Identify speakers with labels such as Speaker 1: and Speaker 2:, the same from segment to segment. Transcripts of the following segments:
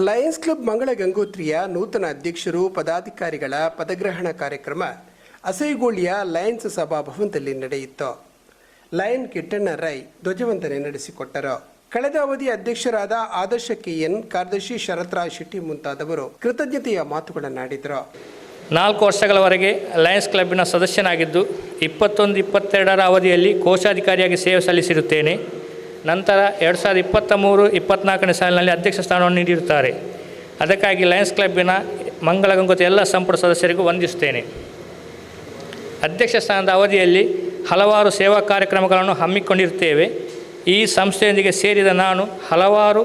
Speaker 1: Lions club ಮಂಗಳ ಗಂಗೋತ್ರಿಯ ನೂತನ ಅಧ್ಯಕ್ಷರು, ಪದಾಧಿಕಾರಿಗಳ ಪದಗ್ರಹಣ ಕಾರ್ಯಕ್ರಮ ಅಸೈಗೋಳಿಯ ಲಯನ್ಸ್ ಸಭಾಭವನದಲ್ಲಿ ನಡೆಯಿತು. ಲಯನ್ ಕಿಟ್ಟಣ್ಣ ರೈ ಧ್ವಜವಂದನೆ ನಡೆಸಿಕೊಟ್ಟರು. ಕಳೆದ ಅವಧಿ ಅಧ್ಯಕ್ಷರಾದ ಆದರ್ಶ ಕೆಎನ್ ಕಾರ್ಯದರ್ಶಿ ಶರತ್ರಾಜ್ ಶೆಟ್ಟಿ ಮುಂತಾದವರು ಕೃತಜ್ಞತೆಯ ಮಾತುಗಳನ್ನಾಡಿದರು.
Speaker 2: ನಾಲ್ಕು ವರ್ಷಗಳವರೆಗೆ ಲಯನ್ಸ್ ಕ್ಲಬ್ನ ಸದಸ್ಯನಾಗಿದ್ದು, ಇಪ್ಪತ್ತೊಂದು, ಇಪ್ಪತ್ತೆರಡರ ಅವಧಿಯಲ್ಲಿ ಕೋಶಾಧಿಕಾರಿಯಾಗಿ ಸೇವೆ ಸಲ್ಲಿಸಿರುತ್ತೇನೆ. ನಂತರ ಎರಡು ಸಾವಿರದ ಇಪ್ಪತ್ತ ಮೂರು ಇಪ್ಪತ್ತ್ನಾಲ್ಕನೇ ಸಾಲಿನಲ್ಲಿ ಅಧ್ಯಕ್ಷ ಸ್ಥಾನವನ್ನು ನೀಡಿರುತ್ತಾರೆ. ಅದಕ್ಕಾಗಿ ಲಯನ್ಸ್ ಕ್ಲಬ್ಬಿನ ಮಂಗಳ ಎಲ್ಲ ಸಂಪುಟ ಸದಸ್ಯರಿಗೂ ವಂದಿಸುತ್ತೇನೆ. ಅಧ್ಯಕ್ಷ ಸ್ಥಾನದ ಅವಧಿಯಲ್ಲಿ ಹಲವಾರು ಸೇವಾ ಕಾರ್ಯಕ್ರಮಗಳನ್ನು ಹಮ್ಮಿಕೊಂಡಿರುತ್ತೇವೆ. ಈ ಸಂಸ್ಥೆಯೊಂದಿಗೆ ಸೇರಿದ ನಾನು ಹಲವಾರು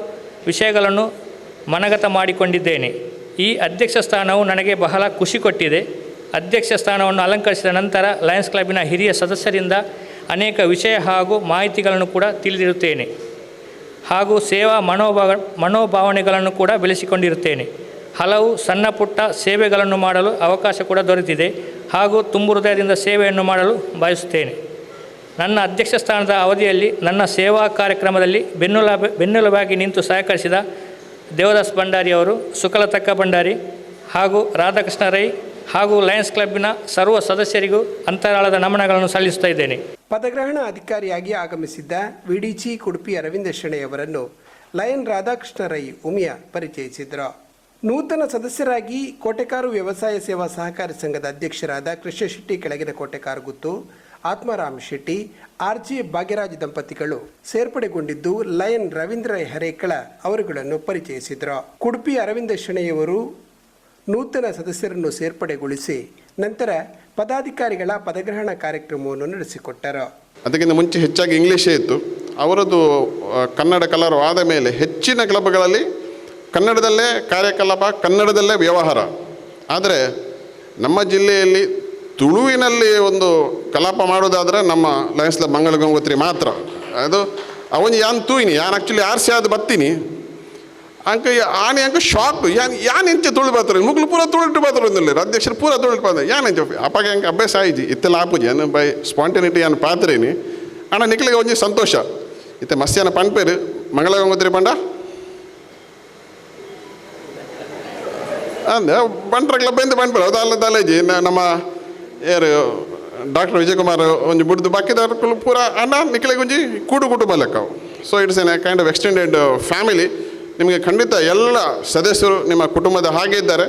Speaker 2: ವಿಷಯಗಳನ್ನು ಮನಗತ ಮಾಡಿಕೊಂಡಿದ್ದೇನೆ. ಈ ಅಧ್ಯಕ್ಷ ಸ್ಥಾನವು ನನಗೆ ಬಹಳ ಖುಷಿ ಕೊಟ್ಟಿದೆ. ಅಧ್ಯಕ್ಷ ಸ್ಥಾನವನ್ನು ಅಲಂಕರಿಸಿದ ನಂತರ ಲಯನ್ಸ್ ಕ್ಲಬ್ಬಿನ ಹಿರಿಯ ಸದಸ್ಯರಿಂದ ಅನೇಕ ವಿಷಯ ಹಾಗೂ ಮಾಹಿತಿಗಳನ್ನು ಕೂಡ ತಿಳಿದಿರುತ್ತೇನೆ. ಹಾಗೂ ಸೇವಾ ಮನೋಭಾವ, ಮನೋಭಾವನೆಗಳನ್ನು ಕೂಡ ಬೆಳೆಸಿಕೊಂಡಿರುತ್ತೇನೆ. ಹಲವು ಸಣ್ಣ ಪುಟ್ಟ ಸೇವೆಗಳನ್ನು ಮಾಡಲು ಅವಕಾಶ ಕೂಡ ದೊರೆತಿದೆ. ಹಾಗೂ ತುಂಬು ಹೃದಯದಿಂದ ಸೇವೆಯನ್ನು ಮಾಡಲು ಬಯಸುತ್ತೇನೆ. ನನ್ನ ಅಧ್ಯಕ್ಷ ಸ್ಥಾನದ ಅವಧಿಯಲ್ಲಿ ನನ್ನ ಸೇವಾ ಕಾರ್ಯಕ್ರಮದಲ್ಲಿ ಬೆನ್ನುಲ ಬೆನ್ನೆಲುಬಾಗಿ ನಿಂತು ಸಹಕರಿಸಿದ ದೇವದಾಸ್ ಭಂಡಾರಿ ಅವರು, ಸುಕಲತಕ್ಕ ಭಂಡಾರಿ ಹಾಗೂ ರಾಧಾಕೃಷ್ಣ ರೈ ಹಾಗೂ ಲಯನ್ಸ್ ಕ್ಲಬ್ಬಿನ ಸರ್ವ ಸದಸ್ಯರಿಗೂ ಅಂತರಾಳದ ನಮನಗಳನ್ನು ಸಲ್ಲಿಸ್ತಾ ಇದ್ದೇನೆ.
Speaker 1: ಪದಗ್ರಹಣ ಅಧಿಕಾರಿಯಾಗಿ ಆಗಮಿಸಿದ್ದ ವಿಡಿಚಿ ಕುಡುಪಿ ಅರವಿಂದ ಶೆಣೆಯವರನ್ನು ಲಯನ್ ರಾಧಾಕೃಷ್ಣ ರೈ ಉಮಿಯ ಪರಿಚಯಿಸಿದರು. ನೂತನ ಸದಸ್ಯರಾಗಿ ಕೋಟೆಕಾರು ವ್ಯವಸಾಯ ಸೇವಾ ಸಹಕಾರಿ ಸಂಘದ ಅಧ್ಯಕ್ಷರಾದ ಕೃಷ್ಣ ಶೆಟ್ಟಿ, ಕೆಳಗಿನ ಕೋಟೆಕಾರು ಗುತ್ತು, ಆತ್ಮಾರಾಮ್ ಶೆಟ್ಟಿ ಆರ್ ಜಿ ಭಾಗ್ಯರಾಜ್ ದಂಪತಿಗಳು ಸೇರ್ಪಡೆಗೊಂಡಿದ್ದು ಲಯನ್ ರವೀಂದ್ರ ಹರೇಕಳ ಅವರುಗಳನ್ನು ಪರಿಚಯಿಸಿದರು. ಕುಡುಪಿ ಅರವಿಂದ ಶೆಣೆಯವರು ನೂತನ ಸದಸ್ಯರನ್ನು ಸೇರ್ಪಡೆಗೊಳಿಸಿ ನಂತರ ಪದಾಧಿಕಾರಿಗಳ ಪದಗ್ರಹಣ ಕಾರ್ಯಕ್ರಮವನ್ನು ನಡೆಸಿಕೊಟ್ಟರು.
Speaker 3: ಅದಕ್ಕಿಂತ ಮುಂಚೆ ಹೆಚ್ಚಾಗಿ ಇಂಗ್ಲೀಷೇ ಇತ್ತು. ಅವರದ್ದು ಕನ್ನಡ ಕಲರು ಆದ ಮೇಲೆ ಹೆಚ್ಚಿನ ಕ್ಲಬ್ಗಳಲ್ಲಿ ಕನ್ನಡದಲ್ಲೇ ಕಾರ್ಯಕಲಾಪ, ಕನ್ನಡದಲ್ಲೇ ವ್ಯವಹಾರ. ಆದರೆ ನಮ್ಮ ಜಿಲ್ಲೆಯಲ್ಲಿ ತುಳುವಿನಲ್ಲಿ ಒಂದು ಕಲಾಪ ಮಾಡೋದಾದರೆ ನಮ್ಮ ಲಯನ್ಸ್ ಮಂಗಳ ಗಂಗೋತ್ರಿ ಮಾತ್ರ. ಅದು ಅವನು ಯಾನ್ ತೂಯಿನಿ, ಯಾನ್ ಆ್ಯಕ್ಚುಲಿ ಆರ್ಸಿ ಅದು ಬತ್ತೀನಿ. ಅಂಕ, ಆನೆ ಅಂಕ ಶಾಕ್ ಯಾನ್ ಯಾನ್ ಇಂಚೆ ತುಳು ಬರ್ತಾರೆ ಮುಗ್ಲು ಪೂರ ತುಳಿಟ್ಟು ಬರ್ತಾರೆ ಒಂದಿಲ್ಲ ಅಧ್ಯಕ್ಷರು ಪೂರ ತುಳಿಟ್ಟು ಯಾನ್ ಅಂಚೆ ಅಪ್ಪಗೆ ಹಂಗೆ ಅಭ್ಯಾಸ ಆಯ್ತು. ಇತ್ತೆಲ್ಲ ಆಪುಜಿ ಅನ್ನ ಬೈ ಸ್ಪಾಂಟೇನಿಟಿ ಅನ್ನ ಪಾತ್ರೇನಿ ಅಣ್ಣ, ನಿಕ್ಲಿಗೆ ಒಂಜಿ ಸಂತೋಷ. ಇತ್ತೆ ಮಸ್ಯಾನ ಪನ್ಪೇರು. ಮಂಗಳ ಗಂಗೋತ್ರಿ ಪಂಡ? ಅಂದ ಬಂಟ್ರಗ್ಲ ಬೆಂದು ಅದು ಅಲ್ಲ ತಲೆಜಿ ನಮ್ಮ ಯಾರು, ಡಾಕ್ಟರ್ ವಿಜಯಕುಮಾರ್ ಒಂಜಿ ಬುಡ್ದು ಕುಲು ಪೂರ ಅಣ್ಣ, ನಿಕ್ಲಿಗೆ ಒಂಜಿ ಕೂಡು ಕುಟುಂಬ ಲೆಕ್ಕ. So it's an kind of extended family ನಿಮಗೆ ಖಂಡಿತ ಎಲ್ಲ ಸದಸ್ಯರು ನಿಮ್ಮ ಕುಟುಂಬದ ಹಾಗೆ ಇದ್ದಾರೆ.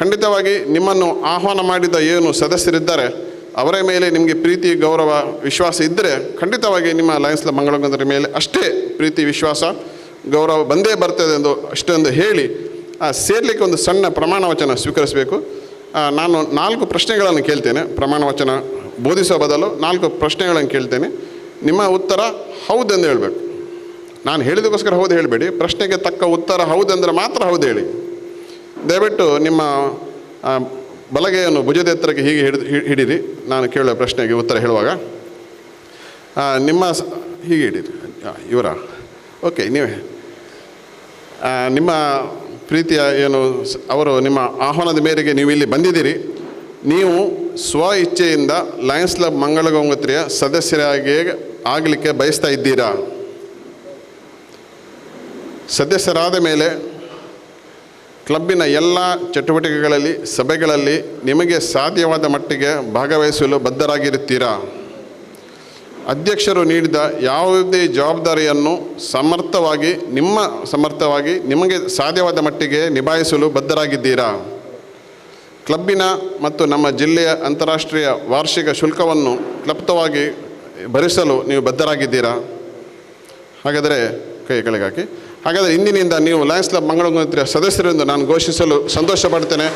Speaker 3: ಖಂಡಿತವಾಗಿ ನಿಮ್ಮನ್ನು ಆಹ್ವಾನ ಮಾಡಿದ ಏನು ಸದಸ್ಯರಿದ್ದಾರೆ, ಅವರ ಮೇಲೆ ನಿಮಗೆ ಪ್ರೀತಿ, ಗೌರವ, ವಿಶ್ವಾಸ ಇದ್ದರೆ ಖಂಡಿತವಾಗಿ ನಿಮ್ಮ ಲಯನ್ಸ್ ಮಂಗಳಗಂಧರ ಮೇಲೆ ಅಷ್ಟೇ ಪ್ರೀತಿ, ವಿಶ್ವಾಸ, ಗೌರವ ಬಂದೇ ಬರ್ತದೆ ಎಂದು ಅಷ್ಟೊಂದು ಹೇಳಿ ಸೇರ್ಲಿಕ್ಕೆ ಒಂದು ಸಣ್ಣ ಪ್ರಮಾಣ ವಚನ ಸ್ವೀಕರಿಸಬೇಕು. ನಾನು ನಾಲ್ಕು ಪ್ರಶ್ನೆಗಳನ್ನು ಕೇಳ್ತೇನೆ. ಪ್ರಮಾಣ ವಚನ ಬೋಧಿಸೋ ಬದಲು ನಾಲ್ಕು ಪ್ರಶ್ನೆಗಳನ್ನು ಕೇಳ್ತೇನೆ. ನಿಮ್ಮ ಉತ್ತರ ಹೌದೆಂದು ಹೇಳಬೇಕು. ನಾನು ಹೇಳಿದಕ್ಕೋಸ್ಕರ ಹೌದು ಹೇಳಬೇಡಿ. ಪ್ರಶ್ನೆಗೆ ತಕ್ಕ ಉತ್ತರ ಹೌದಂದರೆ ಮಾತ್ರ ಹೌದು ಹೇಳಿ. ದಯವಿಟ್ಟು ನಿಮ್ಮ ಬಲಗೆಯನ್ನು ಭುಜದ ಎತ್ತರಕ್ಕೆ ಹೀಗೆ ಹಿಡಿದು ಹಿಡೀರಿ. ನಾನು ಕೇಳುವ ಪ್ರಶ್ನೆಗೆ ಉತ್ತರ ಹೇಳುವಾಗ. ನಿಮ್ಮ ಹೀಗೆ ಹಿಡೀರಿ ಇವರ. ಓಕೆ, ನೀವೇ. ನಿಮ್ಮ ಪ್ರೀತಿಯ ಏನು ಅವರು ನಿಮ್ಮ ಆಹ್ವಾನದ ಮೇರೆಗೆ ನೀವು ಇಲ್ಲಿ ಬಂದಿದ್ದೀರಿ. ನೀವು ಸ್ವ ಇಚ್ಛೆಯಿಂದ ಲಯನ್ಸ್ ಕ್ಲಬ್ ಮಂಗಳ ಗಂಗೋತ್ರಿಯ ಸದಸ್ಯರಾಗಿ ಆಗಲಿಕ್ಕೆ ಬಯಸ್ತಾ ಇದ್ದೀರಾ? ಸದಸ್ಯರಾದ ಮೇಲೆ ಕ್ಲಬ್ಬಿನ ಎಲ್ಲ ಚಟುವಟಿಕೆಗಳಲ್ಲಿ, ಸಭೆಗಳಲ್ಲಿ ನಿಮಗೆ ಸಾಧ್ಯವಾದ ಮಟ್ಟಿಗೆ ಭಾಗವಹಿಸಲು ಬದ್ಧರಾಗಿರುತ್ತೀರಾ? ಅಧ್ಯಕ್ಷರು ನೀಡಿದ ಯಾವುದೇ ಜವಾಬ್ದಾರಿಯನ್ನು ಸಮರ್ಥವಾಗಿ, ನಿಮ್ಮ ಸಮರ್ಥವಾಗಿ ನಿಮಗೆ ಸಾಧ್ಯವಾದ ಮಟ್ಟಿಗೆ ನಿಭಾಯಿಸಲು ಬದ್ಧರಾಗಿದ್ದೀರಾ? ಕ್ಲಬ್ಬಿನ ಮತ್ತು ನಮ್ಮ ಜಿಲ್ಲೆಯ ಅಂತಾರಾಷ್ಟ್ರೀಯ ವಾರ್ಷಿಕ ಶುಲ್ಕವನ್ನು ಕ್ಲಪ್ತವಾಗಿ ಭರಿಸಲು ನೀವು ಬದ್ಧರಾಗಿದ್ದೀರಾ? ಹಾಗಾದರೆ ಕೈ ಕೆಳಗೆ ಹಾಕಿ. ಹಾಗಾದರೆ ಇಂದಿನಿಂದ ನೀವು ಲಯನ್ಸ್ ಕ್ಲಬ್ ಮಂಗಳೂರು ಸದಸ್ಯರೆಂದು ನಾನು ಘೋಷಿಸಲು ಸಂತೋಷ ಪಡ್ತೇನೆ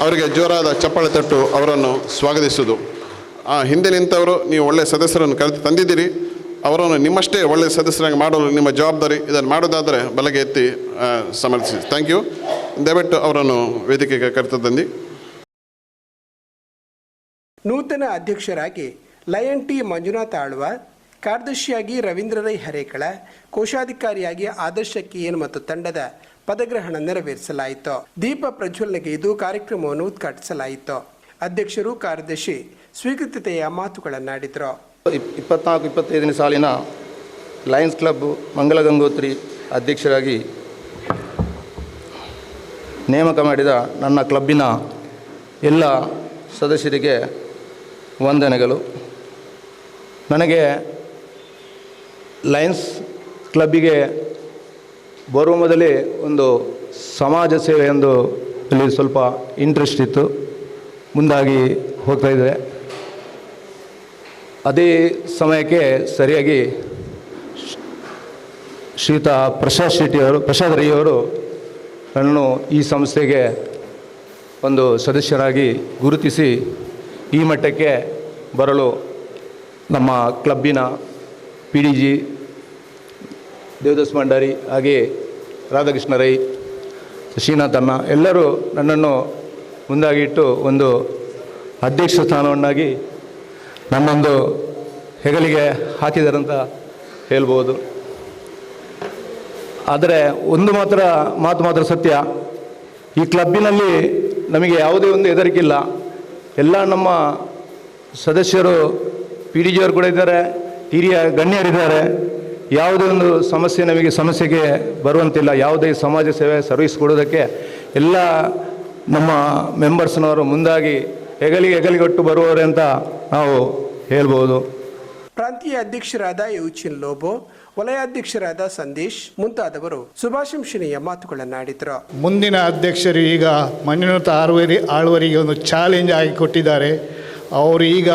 Speaker 3: ಅವರಿಗೆ ಜೋರಾದ ಚಪ್ಪಾಳೆ ತಟ್ಟು ಅವರನ್ನು ಸ್ವಾಗತಿಸುವುದು. ಆ, ಹಿಂದೆ ನಿಂತವರು ನೀವು ಒಳ್ಳೆಯ ಸದಸ್ಯರನ್ನು ಕರೆದು ತಂದಿದ್ದೀರಿ. ಅವರನ್ನು ನಿಮ್ಮಷ್ಟೇ ಒಳ್ಳೆಯ ಸದಸ್ಯರಾಗಿ ಮಾಡಲು ನಿಮ್ಮ ಜವಾಬ್ದಾರಿ. ಇದನ್ನು ಮಾಡೋದಾದರೆ ಬಲಗೆ ಎತ್ತಿ ಸಮರ್ಥಿಸಿ. ಥ್ಯಾಂಕ್ ಯು ದಯವಿಟ್ಟು ಅವರನ್ನು ವೇದಿಕೆಗೆ ಕರೆದು ತಂದು.
Speaker 1: ನೂತನ ಅಧ್ಯಕ್ಷರಾಗಿ ಲಯನ್ ಟಿ ಮಂಜುನಾಥ್ ಆಳ್ವ ಕಾರ್ಯದರ್ಶಿಯಾಗಿ ರವೀಂದ್ರ ರೈ ಹರೇಕಳ, ಕೋಶಾಧಿಕಾರಿಯಾಗಿ ಆದರ್ಶ ಕೆಎನ್ ಮತ್ತು ತಂಡದ ಪದಗ್ರಹಣ ನೆರವೇರಿಸಲಾಯಿತು. ದೀಪ ಪ್ರಜ್ವಲನೆಗೈದು ಕಾರ್ಯಕ್ರಮವನ್ನು ಉದ್ಘಾಟಿಸಲಾಯಿತು. ಅಧ್ಯಕ್ಷರು ಕಾರ್ಯದರ್ಶಿ ಸ್ವೀಕೃತತೆಯ ಮಾತುಗಳನ್ನಾಡಿದರು.
Speaker 4: ಇಪ್- ಇಪ್ಪತ್ನಾಲ್ಕು, ಇಪ್ಪತ್ತೈದನೇ ಸಾಲಿನ ಲಯನ್ಸ್ ಕ್ಲಬ್ ಮಂಗಲ ಗಂಗೋತ್ರಿ ಅಧ್ಯಕ್ಷರಾಗಿ ನೇಮಕ ಮಾಡಿದ ನನ್ನ ಕ್ಲಬ್ಬಿನ ಎಲ್ಲ ಸದಸ್ಯರಿಗೆ ವಂದನೆಗಳು. ನನಗೆ ಲಯನ್ಸ್ ಕ್ಲಬ್ಬಿಗೆ ಬರುವ ಮೊದಲೇ ಒಂದು ಸಮಾಜ ಸೇವೆ ಎಂದು ಅಲ್ಲಿ ಸ್ವಲ್ಪ ಇಂಟ್ರೆಸ್ಟ್ ಇತ್ತು. ಮುಂದಾಗಿ ಹೋಗ್ತಾ ಇದೆ. ಅದೇ ಸಮಯಕ್ಕೆ ಸರಿಯಾಗಿ ಶ್ರೀಯುತ ಪ್ರಸಾದ್ ಶೆಟ್ಟಿಯವರು ಪ್ರಸಾದ್ ರೈಯವರು ನನ್ನನ್ನು ಈ ಸಂಸ್ಥೆಗೆ ಒಂದು ಸದಸ್ಯರಾಗಿ ಗುರುತಿಸಿ ಈ ಮಟ್ಟಕ್ಕೆ ಬರಲು ನಮ್ಮ ಕ್ಲಬ್ಬಿನ P D G, Devadas Bhandari ಹಾಗೆಯೇ ರಾಧಾಕೃಷ್ಣ ರೈ ಶ್ರೀನಾಥಣ್ಣ ಎಲ್ಲರೂ ನನ್ನನ್ನು ಮುಂದಾಗಿಟ್ಟು ಒಂದು ಅಧ್ಯಕ್ಷ ಸ್ಥಾನವನ್ನಾಗಿ ನನ್ನೊಂದು ಹೆಗಲಿಗೆ ಹಾಕಿದಾರಂತ ಹೇಳ್ಬೋದು. ಆದರೆ ಒಂದು ಮಾತ್ರ ಮಾತು ಮಾತ್ರ ಸತ್ಯ. ಈ ಕ್ಲಬ್ಬಿನಲ್ಲಿ ನಮಗೆ ಯಾವುದೇ ಒಂದು ಹೆದರಿಕಿಲ್ಲ ಎಲ್ಲ ನಮ್ಮ ಸದಸ್ಯರು ಪಿ ಡಿ ಜಿಯವರು ಕೂಡ ಇದ್ದಾರೆ. ಹಿರಿಯ ಗಣ್ಯರಿದ್ದಾರೆ. ಯಾವುದೇ ಒಂದು ಸಮಸ್ಯೆ ನಮಗೆ ಸಮಸ್ಯೆಗೆ ಬರುವಂತಿಲ್ಲ. ಯಾವುದೇ ಸಮಾಜ ಸೇವೆ ಸರ್ವಿಸ್ ಕೊಡೋದಕ್ಕೆ ಎಲ್ಲ ನಮ್ಮ ಮೆಂಬರ್ಸ್ನವರು ಮುಂದಾಗಿ ಹೆಗಲಿಗೆ ಹೆಗಲಿಗೊಟ್ಟು ಬರುವವರೇ ಅಂತ ನಾವು ಹೇಳ್ಬೋದು.
Speaker 1: ಪ್ರಾಂತೀಯ ಅಧ್ಯಕ್ಷರಾದ ಯೂಚಿನ್ ಲೋಬೋ ವಲಯಾಧ್ಯಕ್ಷರಾದ ಸಂದೇಶ್ ಮುಂತಾದವರು ಶುಭಾಶಂಸನೆಯ ಮಾತುಗಳನ್ನಾಡಿದರು
Speaker 5: ಮುಂದಿನ ಅಧ್ಯಕ್ಷರು ಈಗ ಮಂಜುನಾಥ ಆಳ್ವರಿ ಆಳ್ವರಿಗೆ ಒಂದು ಚಾಲೆಂಜ್ ಆಗಿ ಕೊಟ್ಟಿದ್ದಾರೆ. ಅವರು ಈಗ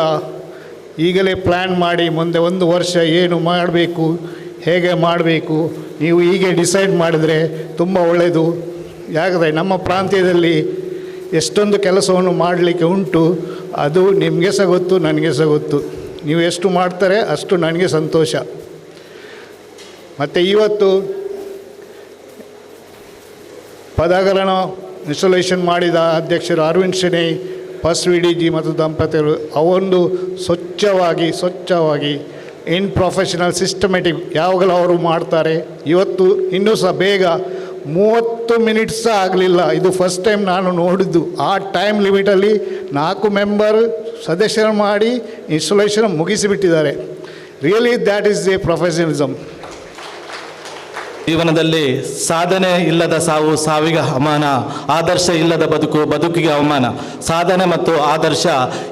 Speaker 5: ಈಗಲೇ ಪ್ಲ್ಯಾನ್ ಮಾಡಿ, ಮುಂದೆ ಒಂದು ವರ್ಷ ಏನು ಮಾಡಬೇಕು, ಹೇಗೆ ಮಾಡಬೇಕು, ನೀವು ಹೀಗೆ ಡಿಸೈಡ್ ಮಾಡಿದರೆ ತುಂಬ ಒಳ್ಳೆಯದು ಯಾಕಂದರೆ ನಮ್ಮ ಪ್ರಾಂತ್ಯದಲ್ಲಿ ಎಷ್ಟೊಂದು ಕೆಲಸವನ್ನು ಮಾಡಲಿಕ್ಕೆ ಉಂಟು, ಅದು ನಿಮಗೆ ಸಹ ಗೊತ್ತು, ನನಗೆ ಸಹ ಗೊತ್ತು. ನೀವು ಎಷ್ಟು ಮಾಡ್ತಾರೆ, ಅಷ್ಟು ನನಗೆ ಸಂತೋಷ. ಮತ್ತು ಇವತ್ತು ಪದಗಳನ್ನು ಇನ್ಸ್ಟಾಲೇಷನ್ ಮಾಡಿದ ಅಧ್ಯಕ್ಷರು Arvind Shenoy first V D G ಮತ್ತು ದಂಪತಿಗಳು ಅವೊಂದು ಸ್ವಚ್ಛವಾಗಿ ಸ್ವಚ್ಛವಾಗಿ ಇನ್ ಪ್ರೊಫೆಷನಲ್ ಸಿಸ್ಟಮೆಟಿಕ್ ಯಾವಾಗಲೂ ಅವರು ಮಾಡ್ತಾರೆ. ಇವತ್ತು ಇನ್ನೂ ಸಹ ಬೇಗ ಮೂವತ್ತು ಮಿನಿಟ್ಸ್ ಆಗಲಿಲ್ಲ. ಇದು ಫಸ್ಟ್ ಟೈಮ್ ನಾನು ನೋಡಿದ್ದು. ಆ ಟೈಮ್ ಲಿಮಿಟಲ್ಲಿ ನಾಲ್ಕು ಮೆಂಬರ್ ಸದಸ್ಯರು ಮಾಡಿ installation ಮುಗಿಸಿಬಿಟ್ಟಿದ್ದಾರೆ. Really that is a professionalism
Speaker 6: ಜೀವನದಲ್ಲಿ ಸಾಧನೆ ಇಲ್ಲದ ಸಾವು, ಸಾವಿಗೆ ಅವಮಾನ, ಆದರ್ಶ ಇಲ್ಲದ ಬದುಕು, ಬದುಕಿಗೆ ಅವಮಾನ. ಸಾಧನೆ ಮತ್ತು ಆದರ್ಶ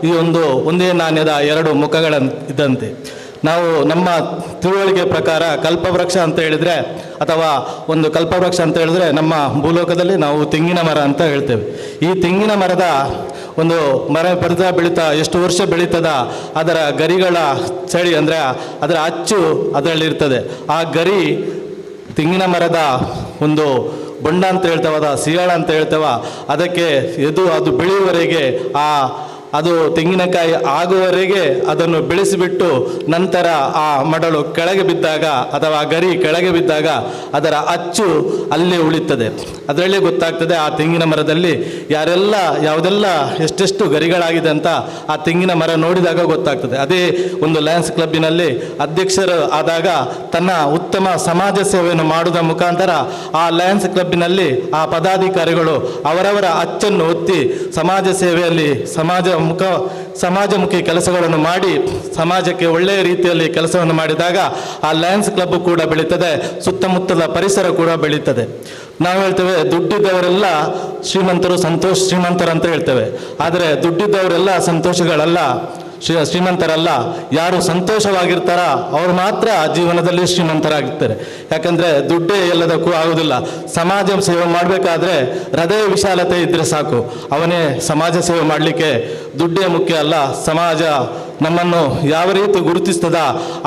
Speaker 6: ಈ ಒಂದು ಒಂದೇ ನಾಣ್ಯದ ಎರಡು ಮುಖಗಳ ಇದ್ದಂತೆ. ನಾವು ನಮ್ಮ ತಿಳುವಳಿಕೆ ಪ್ರಕಾರ ಕಲ್ಪವೃಕ್ಷ ಅಂತ ಹೇಳಿದರೆ, ಅಥವಾ ಒಂದು ಕಲ್ಪವೃಕ್ಷ ಅಂತ ಹೇಳಿದ್ರೆ ನಮ್ಮ ಭೂಲೋಕದಲ್ಲಿ ನಾವು ತೆಂಗಿನ ಮರ ಅಂತ ಹೇಳ್ತೇವೆ. ಈ ತೆಂಗಿನ ಮರದ ಒಂದು ಮರ ಪಡೆದ ಬೆಳೀತಾ, ಎಷ್ಟು ವರ್ಷ ಬೆಳೀತದ, ಅದರ ಗರಿಗಳ ಚಳಿ ಅಂದರೆ ಅದರ ಅಚ್ಚು ಅದರಲ್ಲಿರ್ತದೆ. ಆ ಗರಿ ತೆಂಗಿನ ಮರದ ಒಂದು ಬೊಂಡ ಅಂತ ಹೇಳ್ತೇವೆ ಅದ ಸಿಯಾಳ ಅಂತ ಹೇಳ್ತೇವ, ಅದಕ್ಕೆ ಎದು ಅದು ಬೆಳೆಯುವವರೆಗೆ ಆ ಅದು ತೆಂಗಿನಕಾಯಿ ಆಗುವವರೆಗೆ ಅದನ್ನು ಬೆಳೆಸಿಬಿಟ್ಟು ನಂತರ ಆ ಮಡಲು ಕೆಳಗೆ ಬಿದ್ದಾಗ ಅಥವಾ ಗರಿ ಕೆಳಗೆ ಬಿದ್ದಾಗ ಅದರ ಅಚ್ಚು ಅಲ್ಲೇ ಉಳಿತದೆ ಅದರಲ್ಲೇ ಗೊತ್ತಾಗ್ತದೆ ಆ ತೆಂಗಿನ ಮರದಲ್ಲಿ ಯಾರೆಲ್ಲ ಯಾವುದೆಲ್ಲ ಎಷ್ಟೆಷ್ಟು ಗರಿಗಳಾಗಿದೆ ಅಂತ ಆ ತೆಂಗಿನ ಮರ ನೋಡಿದಾಗ ಗೊತ್ತಾಗ್ತದೆ. ಅದೇ ಒಂದು ಲಯನ್ಸ್ ಕ್ಲಬ್ಬಿನಲ್ಲಿ ಅಧ್ಯಕ್ಷರು ಆದಾಗ ತನ್ನ ಉತ್ತಮ ಸಮಾಜ ಸೇವೆಯನ್ನು ಮಾಡುವ ಮುಖಾಂತರ ಆ ಲಯನ್ಸ್ ಕ್ಲಬ್ಬಿನಲ್ಲಿ ಆ ಪದಾಧಿಕಾರಿಗಳು ಅವರವರ ಅಚ್ಚನ್ನು ಒತ್ತಿ ಸಮಾಜ ಸೇವೆಯಲ್ಲಿ ಸಮಾಜ ಮುಖ ಸಮಾಜಮುಖಿ ಕೆಲಸಗಳನ್ನು ಮಾಡಿ, ಸಮಾಜಕ್ಕೆ ಒಳ್ಳೆಯ ರೀತಿಯಲ್ಲಿ ಕೆಲಸವನ್ನು ಮಾಡಿದಾಗ ಆ ಲಯನ್ಸ್ ಕ್ಲಬ್ ಕೂಡ ಬೆಳೀತದೆ, ಸುತ್ತಮುತ್ತಲ ಪರಿಸರ ಕೂಡ ಬೆಳೀತದೆ. ನಾವು ಹೇಳ್ತೇವೆ, ದುಡ್ಡಿದ್ದವರೆಲ್ಲ ಶ್ರೀಮಂತರು ಸಂತೋಷ, ಶ್ರೀಮಂತರು ಅಂತ ಹೇಳ್ತೇವೆ. ಆದರೆ ದುಡ್ಡಿದ್ದವರೆಲ್ಲ ಸಂತೋಷಗಳಲ್ಲ. ಶ್ರೀ ಶ್ರೀಮಂತರಲ್ಲ, ಯಾರು ಸಂತೋಷವಾಗಿರ್ತಾರ, ಅವರು ಮಾತ್ರ ಜೀವನದಲ್ಲಿ ಶ್ರೀಮಂತರಾಗಿರ್ತಾರೆ. ಯಾಕಂದ್ರೆ ದುಡ್ಡೇ ಎಲ್ಲದಕ್ಕೂ ಆಗೋದಿಲ್ಲ. ಸಮಾಜ ಸೇವೆ ಮಾಡಬೇಕಾದ್ರೆ ಹೃದಯ ವಿಶಾಲತೆ ಇದ್ದರೆ ಸಾಕು. ಅವನೇ ಸಮಾಜ ಸೇವೆ ಮಾಡಲಿಕ್ಕೆ ದುಡ್ಡೇ ಮುಖ್ಯ ಅಲ್ಲ, ಸಮಾಜ ನಮ್ಮನ್ನು ಯಾವ ರೀತಿ ಗುರುತಿಸ್ತದ?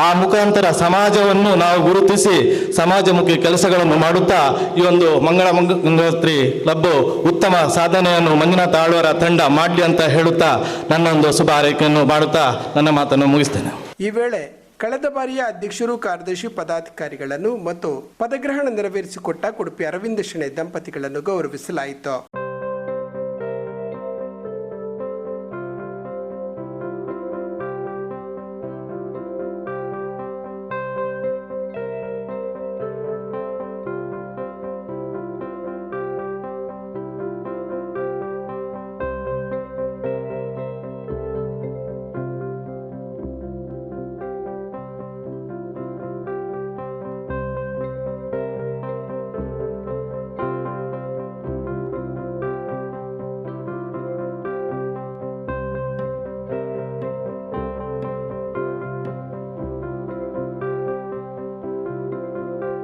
Speaker 6: ಆ ಮುಖಾಂತರ ಸಮಾಜವನ್ನು ನಾವು ಗುರುತಿಸಿ ಸಮಾಜಮುಖಿ ಕೆಲಸಗಳನ್ನು ಮಾಡುತ್ತಾ ಈ ಒಂದು ಮಂಗಳ ಮಂಗತ್ರಿ ಕ್ಲಬ್ ಉತ್ತಮ ಸಾಧನೆಯನ್ನು ಮಂಜುನಾಥ ಆಳ್ವರ ತಂಡ ಮಾಡಲಿ ಅಂತ ಹೇಳುತ್ತಾ ನನ್ನೊಂದು ಶುಭ ಆರೈಕೆಯನ್ನು ಮಾಡುತ್ತಾ ನನ್ನ ಮಾತನ್ನು ಮುಗಿಸ್ತೇನೆ.
Speaker 1: ಈ ವೇಳೆ ಕಳೆದ ಬಾರಿಯ ಅಧ್ಯಕ್ಷರು, ಕಾರ್ಯದರ್ಶಿ, ಪದಾಧಿಕಾರಿಗಳನ್ನು ಮತ್ತು ಪದಗ್ರಹಣ ನೆರವೇರಿಸಿಕೊಟ್ಟ ಉಡುಪಿ ಅರವಿಂದ ಶೆಣೈ ದಂಪತಿಗಳನ್ನು ಗೌರವಿಸಲಾಯಿತು.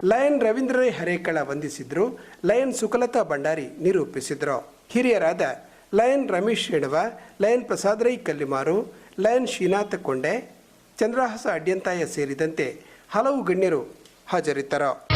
Speaker 1: ಲಯನ್ ರವೀಂದ್ರ ರೈ ಹರೇಕಳ ವಂದಿಸಿದ್ರು. ಲಯನ್ ಸುಕಲತಾ ಭಂಡಾರಿ ನಿರೂಪಿಸಿದ್ರು. ಹಿರಿಯರಾದ lion Ramesh Edava lion Prasad Rai Kallimaru, lion Srinatha Konde, Chandrahasa Adyanthaya ಸೇರಿದಂತೆ ಹಲವು ಗಣ್ಯರು ಹಾಜರಿದ್ದರು.